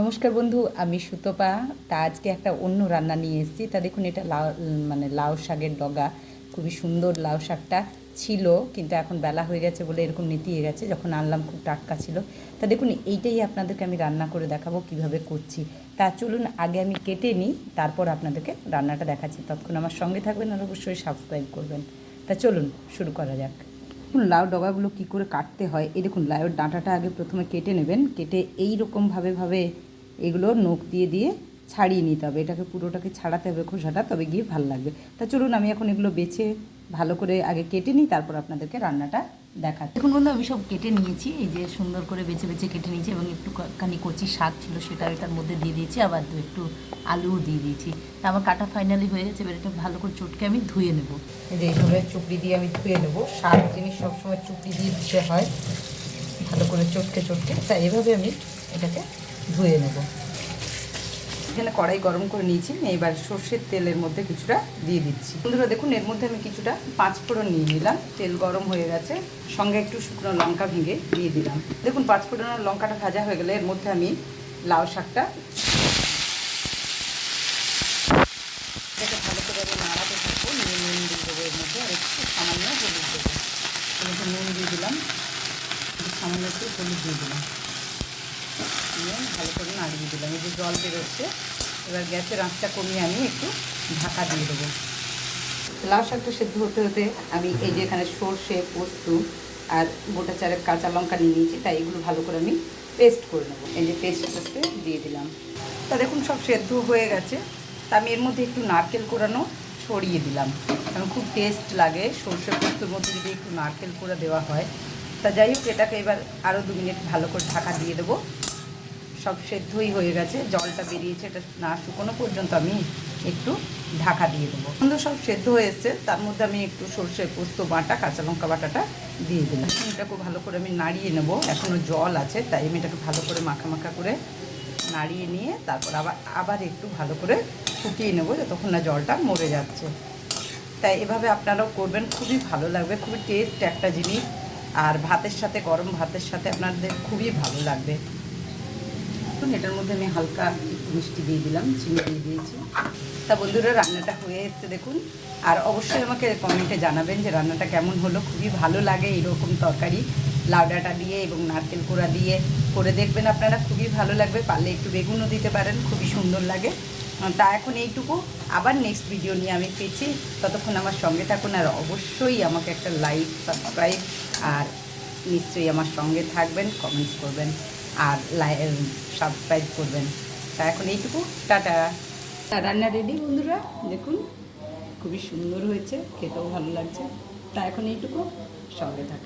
নমস্কার বন্ধু, আমি সুতপা। তা আজকে একটা অন্য রান্না নিয়ে এসেছি। তা দেখুন, এটা লাউ মানে লাউ শাকের ডগা। খুবই সুন্দর লাউ শাকটা ছিল, কিন্তু এখন বেলা হয়ে গেছে বলে এরকম নেতিয়ে গেছে, যখন আনলাম খুব টাটকা ছিল। তা দেখুন, এইটাই আপনাদেরকে আমি রান্না করে দেখাবো, কীভাবে করছি। তা চলুন, আগে আমি কেটে নিই, তারপর আপনাদেরকে রান্নাটা দেখাচ্ছি। ততক্ষণ আমার সঙ্গে থাকবেন আর অবশ্যই সাবস্ক্রাইব করবেন। তা চলুন, শুরু করা যাক। দেখুন লাউ ডগাগুলো কি করে কাটতে হয়। এই দেখুন, লাউয়ের ডাঁটাটা আগে প্রথমে কেটে নেবেন। কেটে এই রকমভাবে ভাবে এগুলো নখ দিয়ে দিয়ে ছাড়িয়ে নিতে হবে। এটাকে পুরোটাকে ছাড়াতে হবে খোসাটা, তবে গিয়ে ভালো লাগবে। তা চলুন, আমি এখন এগুলো বেছে ভালো করে আগে কেটে নিই, তারপর আপনাদেরকে রান্নাটা দেখাচ্ছি। দেখুন বন্ধু, আমি সব কেটে নিয়েছি, এই যে সুন্দর করে বেছে বেছে কেটে নিয়েছি এবং একটু খানি কচি শাক ছিল সেটা এটার মধ্যে দিয়ে দিয়েছি, আবার দু একটু আলুও দিয়ে দিয়েছি। তা আমার কাটা ফাইনালি হয়ে গেছে, এবার এটা ভালো করে চটকে আমি ধুয়ে নেব। এই যে এইভাবে চুপড়ি দিয়ে আমি ধুয়ে নেব, শাক জিনিস সবসময় চুপড়ি দিয়ে ধুতে হয়, ভালো করে চটকে চটকে। তাই এভাবে আমি এটাকে ধুয়ে নেব। এখানে কড়াই গরম করে নিয়েছি এবার সর্ষের তেলের মধ্যে কিছুটা দিয়ে দিচ্ছি। বন্ধুরা, দেখুন, এর মধ্যে আমি কিছুটা পাঁচ ফোড়ন নিয়ে নিলাম। তেল গরম হয়ে গেছে, সঙ্গে একটু শুকনো লঙ্কা ভেঙে দিয়ে দিলাম। দেখুন, পাঁচ ফোড়নের লঙ্কাটা ভাজা হয়ে গেলে এর মধ্যে আমি লাউ শাকটা ভালো করে নাড়াতে নুন দিয়ে দেবো এর মধ্যে একটু সামান্য নুন দিয়ে দিলাম সামান্য একটু হলুদ দিয়ে দিলাম। ভালো করে নাড়িয়ে দিলাম, এই যে জল বেরোচ্ছে এবার গ্যাসের আঁচটা কমিয়ে আমি একটু ঢাকা দিয়ে দেবো। লাউ শাকটা সেদ্ধ হতে হতে আমি এই যে এখানে সর্ষে, পোস্ত আর গোটা চারের কাঁচা লঙ্কা নিয়ে নিয়েছি, তাই এগুলো ভালো করে আমি পেস্ট করে নেব। এই যে পেস্ট করতে দিয়ে দিলাম। তা দেখুন, সব সেদ্ধ হয়ে গেছে। তা আমি এর মধ্যে একটু নারকেল কোরানো ছড়িয়ে দিলাম। কারণ খুব টেস্ট লাগে সর্ষে, পোস্তর মধ্যে যদি একটু নারকেল করে দেওয়া হয়। তা যাই হোক, এটাকে এবার আরও দু মিনিট ভালো করে ঢাকা দিয়ে দেবো। সব সেদ্ধই হয়ে গেছে, জলটা বেরিয়েছে, এটা না শুকনো পর্যন্ত আমি একটু ঢাকা দিয়ে দেবো। সুন্দর সব সেদ্ধ হয়ে এসছে, তার মধ্যে আমি একটু সর্ষে পোস্ত বাটা, কাঁচা লঙ্কা বাটাটা দিয়ে দিলাম। খুব ভালো করে আমি নাড়িয়ে নেব, এখনও জল আছে, তাই আমি এটাকে ভালো করে মাখা মাখা করে নাড়িয়ে নিয়ে তারপর আবার আবার একটু ভালো করে ফুটিয়ে নেব, যতক্ষণ না জলটা মরে যাচ্ছে। তাই এভাবে আপনারাও করবেন, খুবই ভালো লাগবে, খুবই টেস্ট একটা জিনিস। আর ভাতের সাথে, গরম ভাতের সাথে আপনাদের খুবই ভালো লাগবে। দেখুন এটার মধ্যে আমি হালকা মিষ্টি দিয়ে দিলাম, চিনি দিয়ে দিয়েছি। তা বন্ধুরা, রান্নাটা হয়ে এসছে দেখুন। আর অবশ্যই আমাকে কমেন্টে জানাবেন যে রান্নাটা কেমন হলো। খুবই ভালো লাগে এরকম তরকারি লাউডাটা দিয়ে এবং নারকেল কোড়া দিয়ে করে দেখবেন আপনারা। খুবই ভালো লাগবে, পারলে একটু বেগুনও দিতে পারেন, খুবই সুন্দর লাগে। তা এখন এইটুকু। আবার নেক্সট ভিডিও নিয়ে আমি পেয়েছি ততক্ষণ আমার সঙ্গে থাকুন আর অবশ্যই আমাকে একটা লাইক সাবস্ক্রাইব আর নিশ্চয়ই আমার সঙ্গে থাকবেন কমেন্টস করবেন। আর সাবস্ক্রাইব করবেন। তা এখন এইটুকু। টাটা। রান্না রেডি বন্ধুরা? দেখুন, খুবই সুন্দর হয়েছে, খেতেও ভালো লাগছে। তা এখন এইটুকু। সঙ্গে থাকুন।